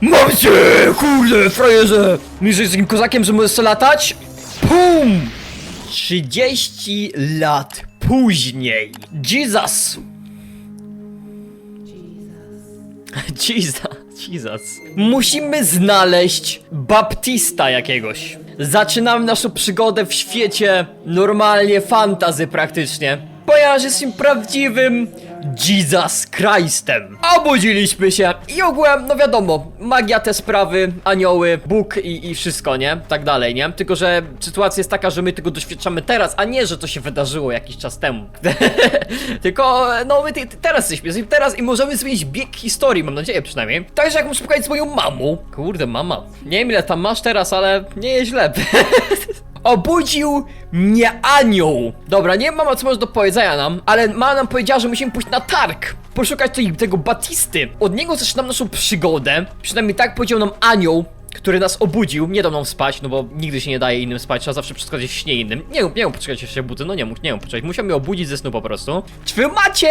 Mam cię, kurde, frajerze! Myślisz, że jesteś takim kozakiem, że możesz sobie latać? Pum! 30 lat później. Jesus! Jesus, Jesus. Musimy znaleźć Baptista jakiegoś. Zaczynamy naszą przygodę w świecie normalnie fantazy praktycznie. Ponieważ jestem prawdziwym Jesus Christem. Obudziliśmy się i ogółem, no wiadomo, magia te sprawy, anioły, Bóg i, i wszystko, nie? Tak dalej, nie? Tylko, że sytuacja jest taka, że my tego doświadczamy teraz, a nie, że to się wydarzyło jakiś czas temu. Tylko, no my te- teraz jesteśmy, jesteśmy teraz i możemy zmienić bieg historii, mam nadzieję przynajmniej. Także jak muszę spotkać z moją mamą. Kurde, mama. Nie wiem ile tam masz teraz, ale nie jest źle. Obudził mnie anioł. Dobra, nie mama co masz do powiedzenia nam, ale mama nam powiedziała, że musimy pójść na targ. Poszukać tej, tego Batisty. Od niego zaczynam naszą przygodę. Przynajmniej tak powiedział nam anioł, który nas obudził. Nie dał nam spać, no bo nigdy się nie daje innym spać, trzeba zawsze przeszkadzać śnie innym. Nie nie mógł poczekać jeszcze buty, no nie mógł, nie mógł poczekać. Musiał mnie obudzić ze snu po prostu. Czy wy macie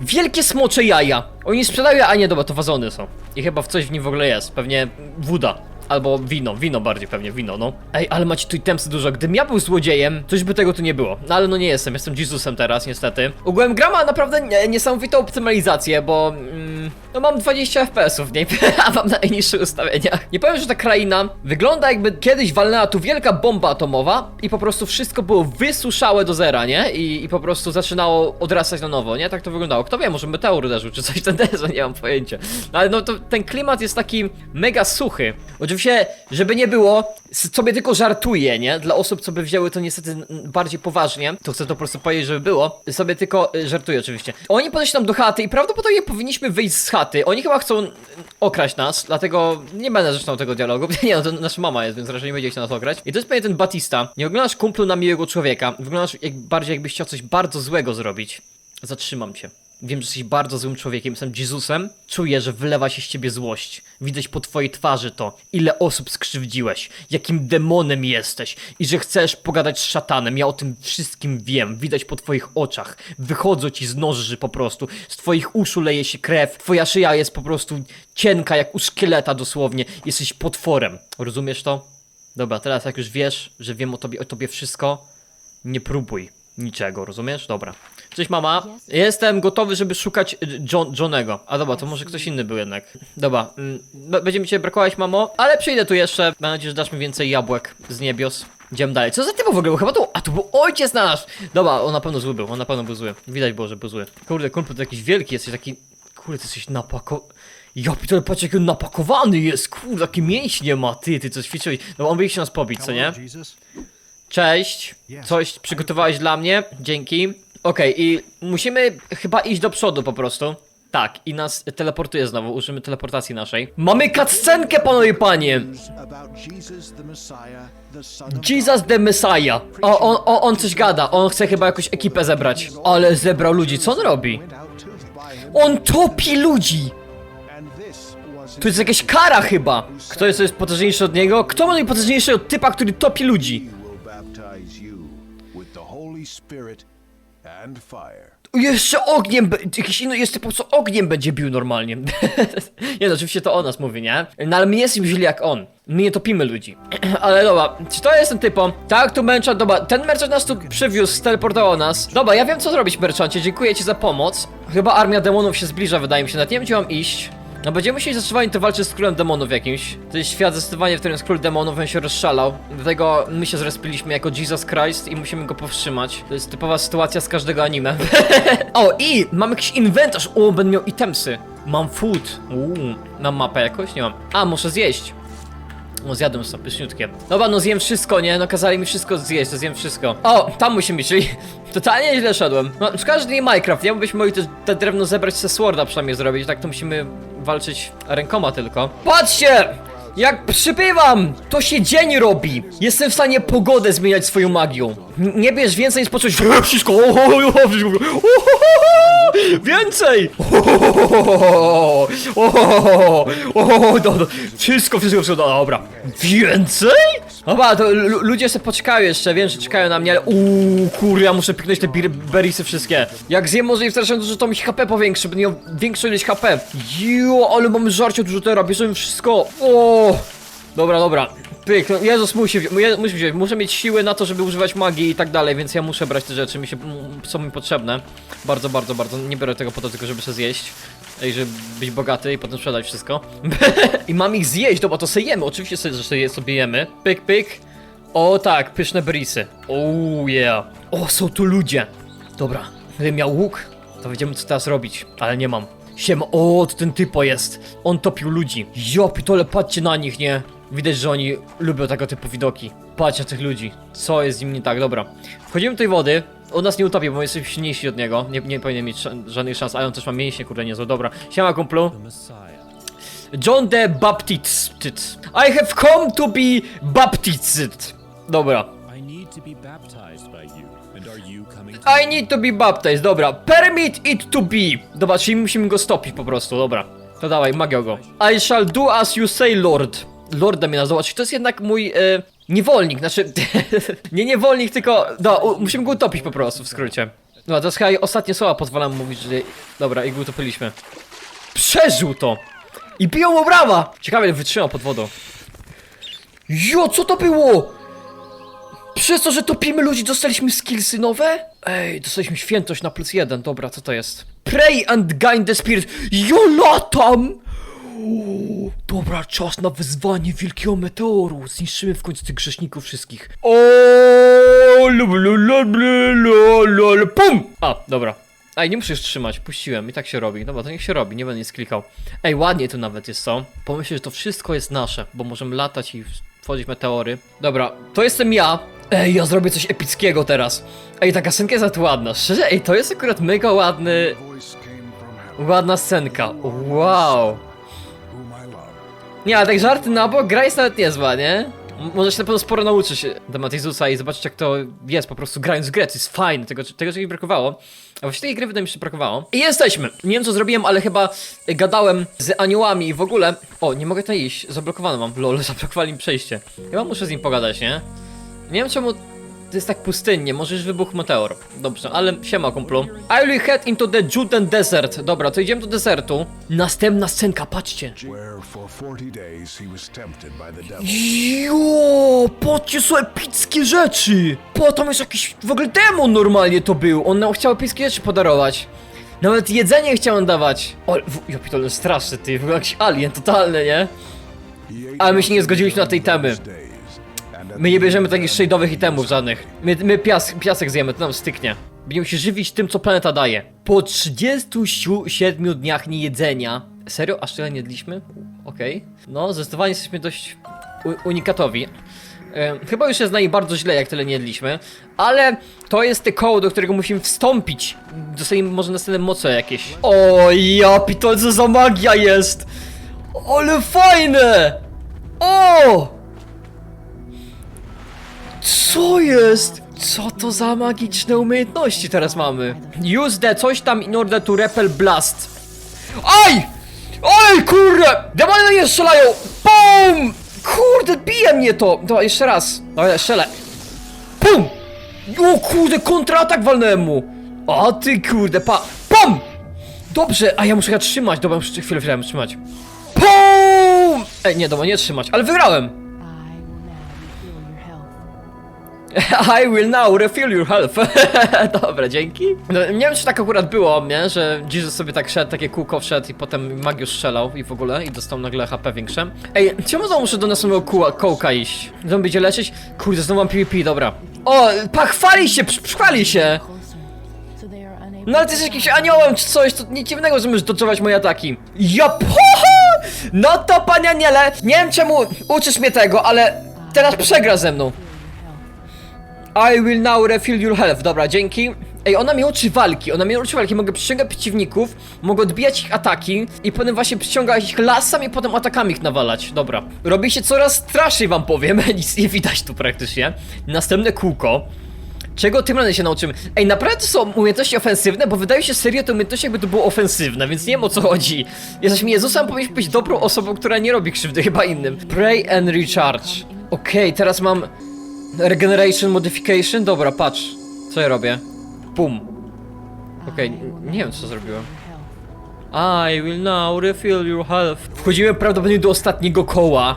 wielkie smocze jaja? Oni sprzedają, a nie, dobra, to wazony są. I chyba w coś w nim w ogóle jest, pewnie woda. Albo wino, wino bardziej pewnie, wino, no. Ej, ale macie tu itemsy dużo. Gdybym ja był złodziejem, już by tego tu nie było. No ale no nie jestem, jestem Jesusem teraz, niestety. Ogółem gra ma naprawdę nie- niesamowitą optymalizację, bo... Mm, no mam 20 FPS-ów w niej, a mam na najniższych ustawieniach. Nie powiem, że ta kraina wygląda jakby kiedyś walnęła tu wielka bomba atomowa i po prostu wszystko było wysuszałe do zera, nie? I, i po prostu zaczynało odrastać na nowo, nie? Tak to wyglądało. Kto wie, może meteor uderzył, czy coś ten dezo, nie mam pojęcia. No, ale no to ten klimat jest taki mega suchy. Oczywiście, żeby nie było, sobie tylko żartuję, nie? Dla osób, co by wzięły to niestety bardziej poważnie, to chcę to po prostu powiedzieć, żeby było. Sobie tylko y, żartuję oczywiście. Oni podeszli nam do chaty i prawdopodobnie powinniśmy wyjść z chaty. Oni chyba chcą mm, okraść nas, dlatego nie będę zresztą tego dialogu. Nie no, to nasza mama jest, więc raczej nie będzie chciał nas okraść. I to jest pewnie ten Batista. Nie wyglądasz kumplu na miłego człowieka. Wyglądasz jak, bardziej jakbyś chciał coś bardzo złego zrobić. Zatrzymam cię. Wiem, że jesteś bardzo złym człowiekiem, jestem Jezusem. Czuję, że wylewa się z ciebie złość. Widać po twojej twarzy to, ile osób skrzywdziłeś, jakim demonem jesteś i że chcesz pogadać z szatanem. Ja o tym wszystkim wiem, widać po twoich oczach. Wychodzą ci z noży po prostu, z twoich uszu leje się krew, twoja szyja jest po prostu cienka jak u szkieleta dosłownie. Jesteś potworem. Rozumiesz to? Dobra, teraz jak już wiesz, że wiem o tobie, o tobie wszystko, nie próbuj niczego, rozumiesz? Dobra. Cześć mama, jestem gotowy, żeby szukać y, John, Johnego. A dobra, to może ktoś inny był jednak. Dobra, mm, b- będzie mi cię brakować mamo, ale przyjdę tu jeszcze. Mam nadzieję, że dasz mi więcej jabłek z niebios. Idziemy dalej. Co za typ w ogóle? Chyba to. A to był ojciec nasz! Dobra, on na pewno zły był, on na pewno był zły. Widać było, że był zły. Kurde, kumpel, to jakiś wielki jesteś, taki. Kurde, ty jesteś napako... Ja pitole, patrz jak on napakowany jest, kurde, jakie mięśnie ma, ty, ty co ćwiczyłeś. No on by chciał nas pobić, co nie? Cześć, coś przygotowałeś dla mnie? Dzięki. Okej, i musimy chyba iść do przodu po prostu. Tak, i nas teleportuje znowu, użymy teleportacji naszej. Mamy cutscenkę, panowie i panie! Jesus the Messiah. O, on, o, on coś gada, on chce chyba jakąś ekipę zebrać. Ale zebrał ludzi, co on robi? On topi ludzi! To jest jakaś kara chyba! Kto jest, jest potężniejszy od niego? Kto ma najpotężniejszy od typa, który topi ludzi? Spirit and fire. Jeszcze ogniem, jakiś inny, jeszcze po prostu ogniem będzie bił normalnie. nie no, oczywiście to o nas mówi, nie? No ale my nie jesteśmy źli jak on. My nie topimy ludzi. ale dobra, czy to jest ten typą? Tak, tu merchant, dobra, ten merchant nas tu przywiózł, steleportował nas. Dobra, ja wiem co zrobić, merchancie, dziękuję ci za pomoc. Chyba armia demonów się zbliża, wydaje mi się, nawet nie wiem gdzie mam iść. No będziemy musieli zdecydowanie to walczyć z królem demonów jakimś. To jest świat zdecydowanie, w którym jest król demonów, on się rozszalał. Dlatego my się zrespiliśmy jako Jesus Christ i musimy go powstrzymać. To jest typowa sytuacja z każdego anime. o, i mam jakiś inwentarz. O, będę miał itemsy. Mam food. Uuu, mam mapę jakoś? Nie mam. A, muszę zjeść. No zjadłem sobie, pyszniutkie. Dobra, no zjem wszystko, nie? No kazali mi wszystko zjeść, to zjem wszystko. O, tam musimy iść, czyli totalnie źle szedłem. No, że nie Minecraft, nie? Bo byśmy mogli te, te drewno zebrać, se sworda przynajmniej zrobić, tak to musimy walczyć rękoma tylko. Patrzcie! Jak przypływam, to się dzień robi. Jestem w stanie pogodę zmieniać swoją magią. N- Nie bierz więcej niż po coś. Wszystko. Więcej! Wszystko, wszystko, wszystko. Dobra. Więcej? Dobra, to lu- ludzie sobie poczekają jeszcze, wiem, że czekają na mnie, ale uuu, kurde, ja muszę piknąć te bir- berisy wszystkie. Jak zjem może i strasznie dużo, to mi się HP powiększy, będę miał większą ilość HP. Jo, ale mamy żarcie dużo teraz, bierzemy wszystko. O! Dobra, dobra. Pyk, no Jezus musi, wzi- je- musi wziąć, muszę mieć siły na to, żeby używać magii i tak dalej, więc ja muszę brać te rzeczy, mi się, są mi potrzebne. Bardzo, bardzo, bardzo, nie biorę tego po to tylko, żeby się zjeść. I żeby być bogaty i potem sprzedać wszystko. I mam ich zjeść, dobra, to sobie jemy, oczywiście sobie, sobie, sobie jemy. Pyk, pyk. O tak, pyszne brisy. Oh yeah. O, są tu ludzie. Dobra, gdybym miał łuk, to wiedziemy co teraz robić, ale nie mam. Siema, o, to ten typo jest. On topił ludzi. Jo, pitole, patrzcie na nich, nie? Widać, że oni lubią tego typu widoki. Patrz na tych ludzi. Co jest z nim nie tak? Dobra. Wchodzimy do tej wody. On nas nie utopi, bo my jesteśmy silniejsi od niego. Nie, nie powinien mieć ża- żadnych szans, ale on też ma mięśnie, kurde, niezłe. Dobra. Siema, kumplu. John the Baptist. I have come to be baptized. Dobra. I need to be baptized, dobra. Permit it to be. Dobra, czyli musimy go stopić po prostu, dobra. To dawaj, magio go. I shall do as you say, lord. Lorda mnie nazwał, czyli to jest jednak mój e, niewolnik, znaczy... nie niewolnik, tylko... No, u, musimy go utopić po prostu, w skrócie. No, to jest chyba ostatnie słowa pozwalam mówić, że... Dobra, i go utopiliśmy. Przeżył to! I biją mu brawa! Ciekawe, wytrzymał pod wodą. Jo, co to było? Przez to, że topimy ludzi, dostaliśmy skillsy nowe? Ej, dostaliśmy świętość na plus jeden, dobra, co to jest? Pray and gain the spirit. Jo, latam! Uuu, Dobra, czas na wyzwanie wielkiego meteoru. Zniszczymy w końcu tych grzeszników wszystkich. O, lul, pum! A, dobra. Ej, nie już trzymać, puściłem, i tak się robi. Dobra, to niech się robi, nie będę nic klikał. Ej, ładnie tu nawet jest, co? Pomyślę, że to wszystko jest nasze, bo możemy latać i tworzyć meteory. Dobra, to jestem ja. Ej, ja zrobię coś epickiego teraz. Ej, ta kasenka jest ładna. Szczerze, ej, to jest akurat mega ładny, ładna scenka. Wow. Nie, ale tak żarty na bok, gra jest nawet niezła, nie? Może się na pewno sporo nauczyć temat Jezusa i zobaczyć jak to jest po prostu grając w grę, to jest fajne, tego, tego mi brakowało. A właściwie tej gry wydaje mi się, brakowało. I jesteśmy! Nie wiem co zrobiłem, ale chyba y, gadałem z aniołami i w ogóle... O, nie mogę tutaj iść, zablokowano mam, lol, zablokowali mi przejście. Chyba muszę z nim pogadać, nie? Nie wiem czemu to jest tak pustynnie, może już wybuchł meteor. Dobrze, ale siema kumplu. I will head into the Juden Desert. Dobra, to idziemy do desertu. Następna scenka, patrzcie. Where for 40 days he was tempted by the devil. Jo, patrzcie, są epickie rzeczy! Po, tam jest jakiś, w ogóle demon normalnie to był, on nam chciał epickie rzeczy podarować. Nawet jedzenie chciał nam dawać. O, w- ja pitole, straszny ty, w ogóle jakiś alien totalny, nie? He ate Ale my się nie nothing zgodziliśmy na tej temy. My nie bierzemy takich shade'owych itemów żadnych. My, my pias, piasek zjemy, to nam styknie. Będziemy się żywić tym, co planeta daje. Po 37 dniach niejedzenia. Serio? Aż tyle nie jedliśmy? Okej. No, zdecydowanie jesteśmy dość unikatowi. Chyba już jest z nami bardzo źle, jak tyle nie jedliśmy. Ale to jest te koło, do którego musimy wstąpić. Dostajemy może następne moce jakieś. O, ja pitol, co za magia jest! Ale fajne! O! Co jest? Co to za magiczne umiejętności teraz mamy? Use the coś tam in order to repel blast. Aj! Oj, kurde! Demony na mnie strzelają! BOOM! Kurde, bije mnie to! Dobra, jeszcze raz. Dobra, strzelę. PUM! O kurde, kontratak walnąłem mu! O ty kurde, pa... PUM! Dobrze, a ja muszę ja trzymać, dobra, muszę chwilę, chwilę muszę trzymać. PUM! Ej, nie, dobra, nie trzymać, ale wygrałem! I will now refill your health. Dobra, dzięki. No, nie wiem, czy tak akurat było, nie? Że Jesus sobie tak szedł, takie kółko wszedł i potem Magiusz strzelał i w ogóle i dostał nagle HP większe. Ej, czemu znowu muszę do następnego kóła, kołka iść? Znowu będzie leczyć? Kurde, znowu mam PvP, dobra. O, pochwali się, przy- przychwali się! No ale ty jesteś jakimś aniołem czy coś, to nic dziwnego, że możesz dodżować moje ataki. Ja! No to panie aniele, nie wiem czemu uczysz mnie tego, ale teraz przegra ze mną. I will now refill your health. Dobra, dzięki. Ej, ona mnie uczy walki, ona mnie uczy walki, mogę przyciągać przeciwników, mogę odbijać ich ataki i potem właśnie przyciągać ich lasem i potem atakami ich nawalać. Dobra. Robi się coraz straszniej wam powiem, nic nie widać tu praktycznie. Następne kółko. Czego tym razem się nauczymy? Ej, naprawdę są umiejętności ofensywne, bo wydaje się serio te umiejętności jakby to było ofensywne, więc nie wiem o co chodzi. Jesteśmy Jezusem, powinniśmy być dobrą osobą, która nie robi krzywdy chyba innym. Pray and recharge. Okej, teraz mam regeneration modification. Dobra, patrz. Co ja robię? Pum. Okej, nie wiem co zrobiłem. I will now refill your health. Wchodzimy prawdopodobnie do ostatniego koła.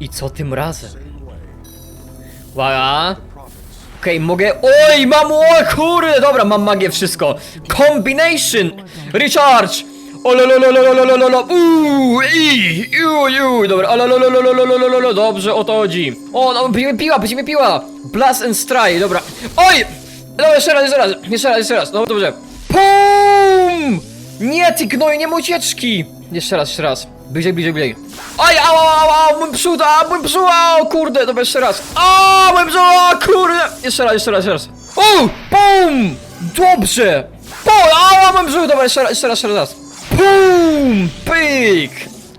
I co tym razem? Uwaga. Okej, mogę. Oj, mam. O kurde, dobra, mam magię, wszystko. Combination! Recharge! Olololololololololo, uuu, i, iu, iu, dobra, olololololololololo, dobrze, o to chodzi. O, no, będziemy piła, będziemy piła. Blast and strike, dobra. Oj! Dobra, jeszcze raz, jeszcze raz, jeszcze raz, jeszcze raz, no dobrze. PUM! Nie, ty gnoju, nie ma! Jeszcze raz, jeszcze raz. Bliżej, bliżej, bliżej. Oj, au, au, au, mój przód, a, mój przód, o, kurde, dobra, jeszcze raz. O, mój przód, o, kurde. Jeszcze raz, jeszcze raz, jeszcze raz. O, pum! Dobrze. Po, a, mój przód, dobra, jeszcze raz, jeszcze raz, jeszcze raz. Pum! Pyk!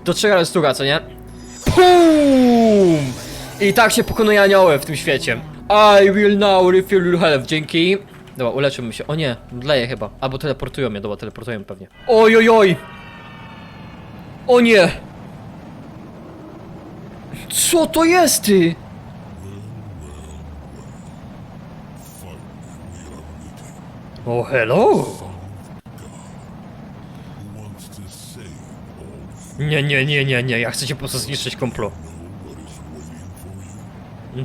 Do trzech razy sztuka, co nie? Pum! I tak się pokonuje anioły w tym świecie. I will now refill your health, dzięki. Dobra, uleczymy się. O nie, mdleję chyba. Albo teleportują mnie, dobra, teleportują pewnie. Oj, oj, oj! O nie! Co to jest ty? O, hello! Nie, nie, nie, nie, nie, ja chcę cię po prostu zniszczyć komplo.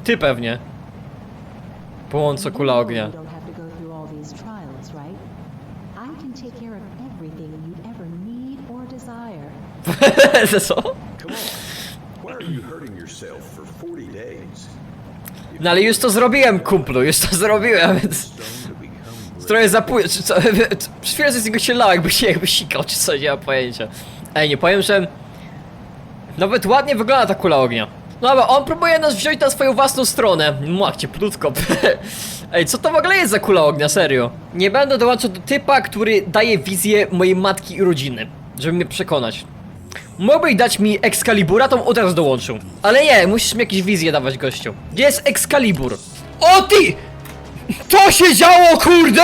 Ty pewnie. Połącz kula ognia. Co? No ale już to zrobiłem, kumplu, już to zrobiłem, więc... Trochę zapój... Czy co? Przez chwilę z niego się lał, jakby się jakby sikał, czy co, nie mam pojęcia. Ej, nie powiem, że... Nawet ładnie wygląda ta kula ognia. No dobra, on próbuje nas wziąć na swoją własną stronę. Mach cię, plutko. Ej, co to w ogóle jest za kula ognia, serio? Nie będę dołączał do typa, który daje wizję mojej matki i rodziny, żeby mnie przekonać. Mógłbyś dać mi Excalibura, to od razu dołączył. Ale nie, musisz mi jakieś wizje dawać, gościu. Gdzie jest Excalibur? O ty! To się działo, kurde!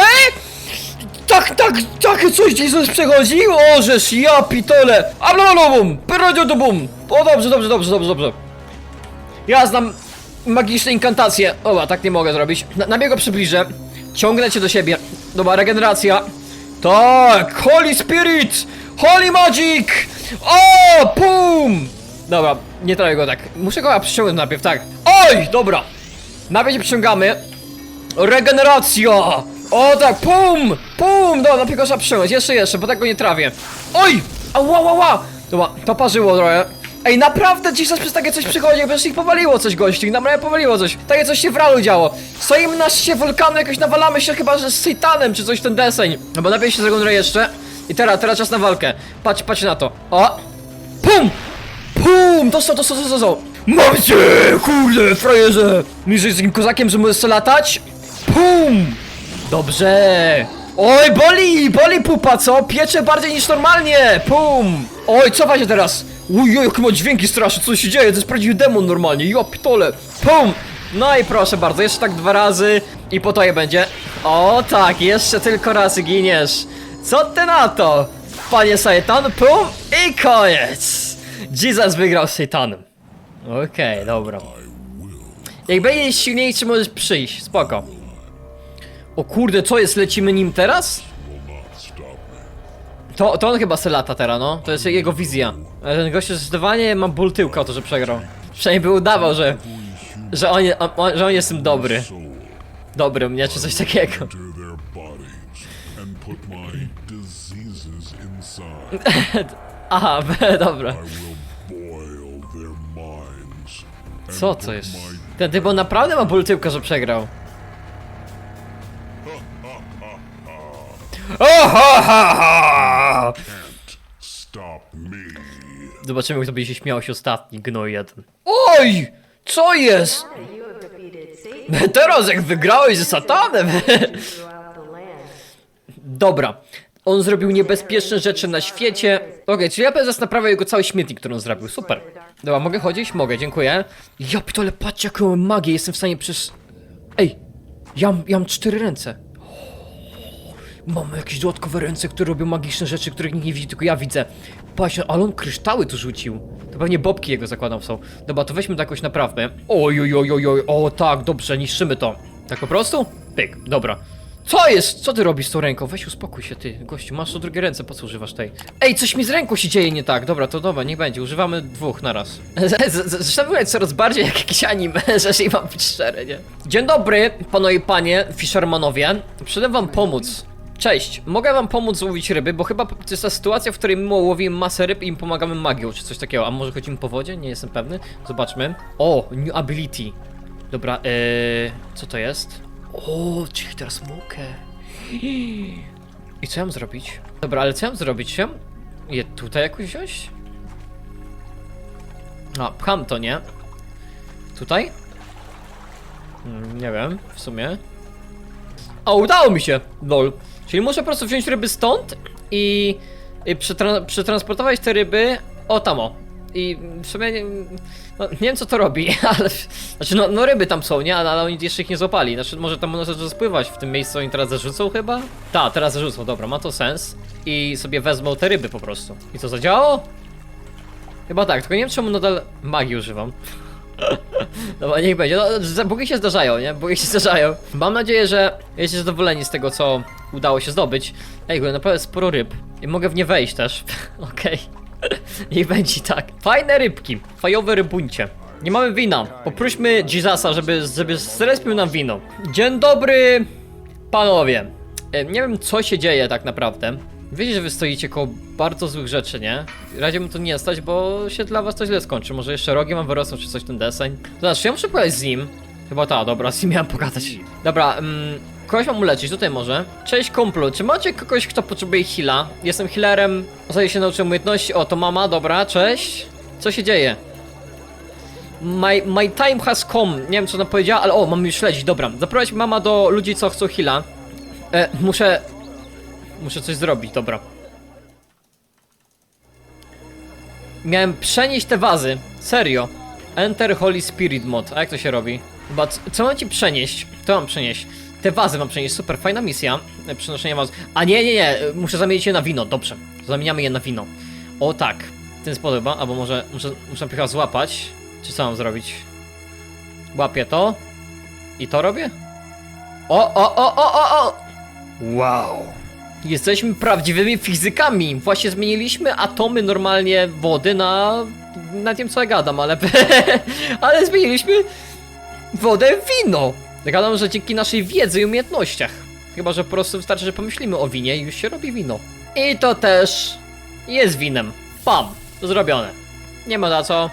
Tak, tak, takie coś coś przechodzi? O, żeż ja pitole! Ablolobum! Pyrododobum! O, dobrze, dobrze, dobrze, dobrze, dobrze. Ja znam magiczne inkantacje. Oba, tak nie mogę zrobić. Na, na przybliżę. Ciągnę cię do siebie. Dobra, regeneracja. Tak, Holy Spirit! Holy Magic! O, pum! Dobra, nie trafię go tak. Muszę go przyciągnąć najpierw, tak. Oj, dobra. Najpierw się przyciągamy. Regeneracja! O tak, pum! Pum! Dobra, najpierw go trzeba przyciągnąć. Jeszcze, jeszcze, bo tak go nie trawię. Oj! Ała, ała, ała! Dobra, to parzyło trochę. Ej, naprawdę dzisiaj przez takie coś przychodzi, jakby ich powaliło coś gości, naprawdę powaliło coś. Takie coś się w realu działo. Stoimy na szczycie wulkanu, jakoś nawalamy się chyba, że z Satanem, czy coś ten deseń. No bo najpierw się zagonruję jeszcze. I teraz, teraz czas na walkę. Patrz, patrz na to. O! Pum! Pum! Dostał, dostał, dostał, dostał. Mam cię, kurde, frajerze! Myślisz, że takim kozakiem, że możesz latać? Pum! Dobrze! Oj, boli, boli pupa, co? Piecze bardziej niż normalnie! Pum! Oj, cofa się teraz! Uj, jakie ma dźwięki straszne, co się dzieje? To jest prawdziwy demon normalnie, ja pitole! Pum! No i proszę bardzo, jeszcze tak dwa razy i po to je będzie. O tak, jeszcze tylko raz giniesz. Co ty na to? Panie Satan, pum i koniec! Jesus wygrał z Satanem. Okej, dobra. Jak będziesz silniejszy, możesz przyjść, spoko. O kurde, co jest, lecimy nim teraz? To, to on chyba se lata teraz, no. To jest jego wizja. Ale ten gość zdecydowanie ma ból tyłka o to, że przegrał. Przynajmniej by udawał, że... Że on, je- że on jest tym dobry. Dobrym, nie? Czy coś takiego. Aha, dobra. I Co to jest? Ten typ naprawdę ma ból tyłka, że przegrał. O, ha, ha, ha! Stop me. Zobaczymy, kto będzie się śmiał się ostatni, gnoj jeden. Oj! Co jest? Teraz jak wygrałeś ze satanem! Dobra. On zrobił niebezpieczne rzeczy na świecie. Okej, czyli ja teraz naprawię jego cały śmietnik, który on zrobił. Super. Dobra, mogę chodzić? Mogę, dziękuję. Ja pitole, patrzcie jaką mam magię, jestem w stanie przecież... Ej! Ja, mam- ja mam cztery ręce. Mamy jakieś dodatkowe ręce, które robią magiczne rzeczy, których nikt nie widzi, tylko ja widzę. Patrz, ale on kryształy tu rzucił. To pewnie bobki jego zakładam są. Dobra, to weźmy to jakoś naprawmy. Oj, oj, oj, oj, oj, o tak, dobrze, niszczymy to. Tak po prostu? Pyk, dobra. Co jest? Co ty robisz z tą ręką? Weź uspokój się ty, gościu, masz tu drugie ręce, po co używasz tej? Ej, coś mi z ręką się dzieje nie tak. Dobra, to dobra, niech będzie, używamy dwóch na raz. Zresztą wyglądać coraz bardziej jak jakiś anime, że jeżeli mam być szczery, nie? Dzień dobry, panowie i panie, Fishermanowie. Przyszedłem wam pomóc. Cześć, mogę wam pomóc łowić ryby, bo chyba to jest ta sytuacja, w której my łowimy masę ryb i im pomagamy magią, czy coś takiego. A może chodzimy po wodzie? Nie jestem pewny. Zobaczmy. O, new ability. Dobra, eee, co to jest? O, czyli teraz mogę. I co ja mam zrobić? Dobra, ale co ja mam zrobić? Ja je tutaj jakoś wziąć? A, pcham to, nie? Tutaj? Mm, Nie wiem, w sumie. O, udało mi się! Lol. Czyli muszę po prostu wziąć ryby stąd i, i przetra przetransportować te ryby o tamo. I w sumie nie, no, nie wiem co to robi, ale. Znaczy, no, no ryby tam są, nie? Ale, ale oni jeszcze ich nie złapali. Znaczy, może tam może spływać w tym miejscu, oni teraz zarzucą chyba? Tak, teraz zarzucą, dobra, ma to sens. I sobie wezmą te ryby po prostu. I co zadziałało? Chyba tak, tylko nie wiem czemu nadal magii używam. Dobra, niech będzie. No, bugi się zdarzają, nie? Bugi się zdarzają. Mam nadzieję, że jesteście zadowoleni z tego, co udało się zdobyć. Ej, go naprawdę sporo ryb. I mogę w nie wejść też. Okej. Niech będzie tak. Fajne rybki. Fajowe rybuncie. Nie mamy wina. Poprośmy Jezusa, żeby, żeby zrespił nam wino. Dzień dobry, panowie. Nie wiem, co się dzieje tak naprawdę. Wiecie, że wy stoicie koło bardzo złych rzeczy, nie? Radziłbym to nie stać, bo się dla was to źle skończy. Może jeszcze rogi mam wyrosną, czy coś ten deseń. Zobacz, ja muszę pogadać z nim. Chyba ta, dobra, z nim miałem pogadać. Dobra, mm, kogoś mam uleczyć, tutaj może. Cześć kumplu, czy macie kogoś, kto potrzebuje heala? Jestem healerem, ostatnio się nauczyłem umiejętności. O, to mama, dobra, cześć. Co się dzieje? My, my time has come. Nie wiem, co ona powiedziała, ale o, mam już śledzić, dobra. Zaprowadź mama do ludzi, co chcą heala. E, muszę... Muszę coś zrobić, dobra. Miałem przenieść te wazy. Serio. Enter Holy Spirit mod. A jak to się robi? Chyba, co mam ci przenieść? To mam przenieść. Te wazy mam przenieść. Super, fajna misja. Przenoszenie waz. A nie, nie, nie. Muszę zamienić je na wino. Dobrze. Zamieniamy je na wino. O tak. Ten sposób, a? albo może muszę, muszę chyba złapać. Czy co mam zrobić? Łapię to. I to robię? O, o, o, o, o, o! Wow. Jesteśmy prawdziwymi fizykami. Właśnie zmieniliśmy atomy normalnie wody na. na tym co ja gadam, ale. ale zmieniliśmy wodę w wino. Gadam, że dzięki naszej wiedzy i umiejętnościach. Chyba, że po prostu wystarczy, że pomyślimy o winie i już się robi wino. I to też jest winem. Pam, zrobione. Nie ma za co.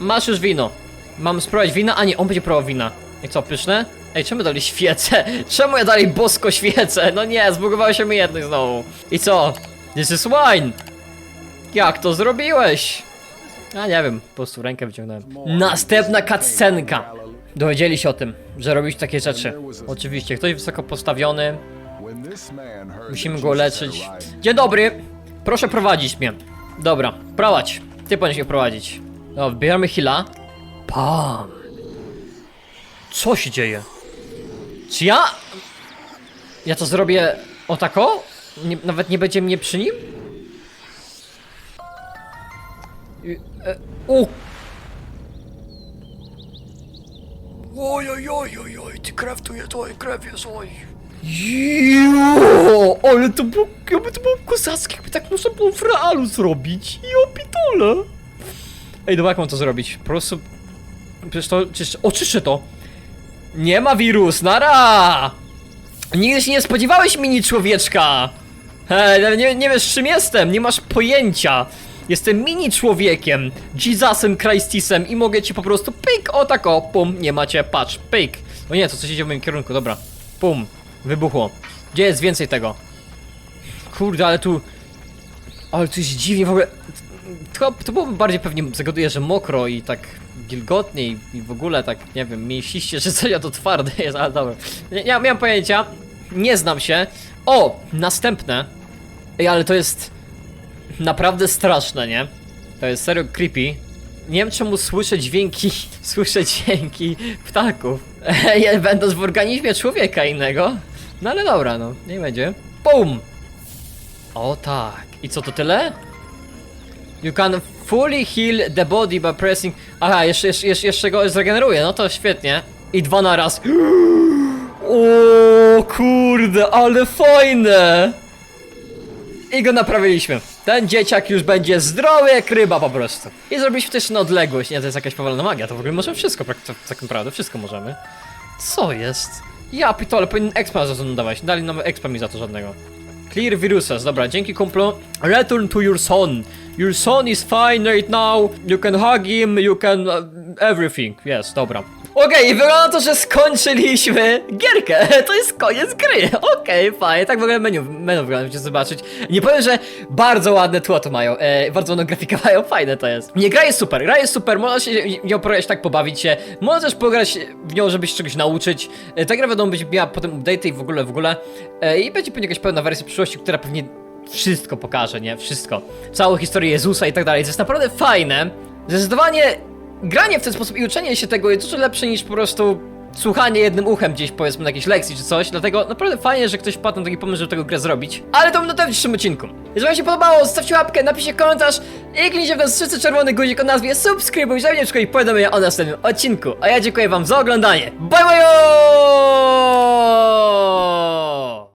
Masz już wino. Mam spróbować wina? A nie, on będzie próbował wina. I co, pyszne? Ej, czemu dali świecę? Czemu ja dali bosko świecę? No nie, zbugowała się mi jedność znowu. I co? This is wine! Jak to zrobiłeś? A nie wiem, po prostu rękę wyciągnąłem. Następna cutscenka. Dowiedzieli się o tym, że robisz takie rzeczy. Oczywiście, ktoś wysoko postawiony. Musimy go leczyć. Dzień dobry! Proszę prowadzić mnie. Dobra, prowadź. Ty powinieneś mnie prowadzić. No, bierzemy hila. Pam. Co się dzieje? Czy ja... Ja to zrobię o tako? Nie, nawet nie będzie mnie przy nim? Y, e, U! Oj, oj, oj, oj, oj, ty kraftujesz, oj, krew jest, oj. Jo, ale to było, jakby to było kozackie, jakby tak można było w realu zrobić. Jo, pitole. Ej, dobra, jak mam to zrobić? Po prostu... Przecież to, przecież, oczyszczę to. Nie ma wirus, nara! Nigdy się nie spodziewałeś mini człowieczka! Ale nie, nie wiesz czym jestem, nie masz pojęcia. Jestem mini człowiekiem, Jesusem Christisem i mogę ci po prostu pyk, o tak o, pum, nie macie, patrz, pyk. O nie, to coś idzie w moim kierunku, dobra. Pum, wybuchło. Gdzie jest więcej tego? Kurde, ale tu... Ale tu jest dziwnie w ogóle... To, to byłoby bardziej pewnie, zagaduję, że mokro i tak wilgotnie i, i w ogóle tak, nie wiem, mięsiście, że coś, to twarde jest, ale dobra. Nie, nie miałem pojęcia, nie znam się. O, następne. Ej, ale to jest naprawdę straszne, nie? To jest serio creepy. Nie wiem czemu słyszę dźwięki, słyszę dźwięki ptaków. Będąc w organizmie człowieka innego. No ale dobra, no, nie będzie. Boom! O tak. I co to tyle? You can fully heal the body by pressing... Aha, jeszcze, jeszcze, jeszcze, jeszcze go zregeneruje, no to świetnie. I dwa na raz. O kurde, ale fajne! I go naprawiliśmy. Ten dzieciak już będzie zdrowy jak ryba po prostu. I zrobiliśmy też na odległość. Nie, to jest jakaś powolna magia, to w ogóle możemy wszystko, tak naprawdę, wszystko możemy. Co jest? Ja pitole, powinien expa za to dawać. Dali nam expa mi za to żadnego. Clear viruses, dobra, dzięki kumplu. Return to your son. Your son is fine right now. You can hug him, you can... Uh, everything. Yes, dobra. Okej, i wygląda na to, że skończyliśmy gierkę. To jest koniec gry. Okej, fajnie. Tak w ogóle menu, menu wygląda, możecie zobaczyć. Nie powiem, że bardzo ładne tło to mają. E, bardzo ładną grafikę mają, fajne to jest. Nie, gra jest super, gra jest super. Można się nią pograć tak, pobawić się. Można też pograć w nią, żeby się czegoś nauczyć. E, ta gra wiadomo będzie miała potem update'y i w ogóle, w ogóle. E, I będzie pewnie jakaś pełna wersja w przyszłości, która pewnie wszystko pokaże, nie? Wszystko. Całą historię Jezusa i tak dalej. To jest naprawdę fajne. Zdecydowanie granie w ten sposób i uczenie się tego jest dużo lepsze niż po prostu słuchanie jednym uchem gdzieś powiedzmy na jakiejś lekcji czy coś, dlatego naprawdę fajnie, że ktoś wpadł na taki pomysł, żeby tego grę zrobić. Ale to będę na w dzisiejszym odcinku. Jeżeli wam się podobało, zostawcie łapkę, napiszcie komentarz i kliknijcie w ten szczytny czerwony guzik o nazwie subskrybuj, żeby nie przeszkodzić powiadomienia o następnym odcinku. A ja dziękuję wam za oglądanie. Bye bye!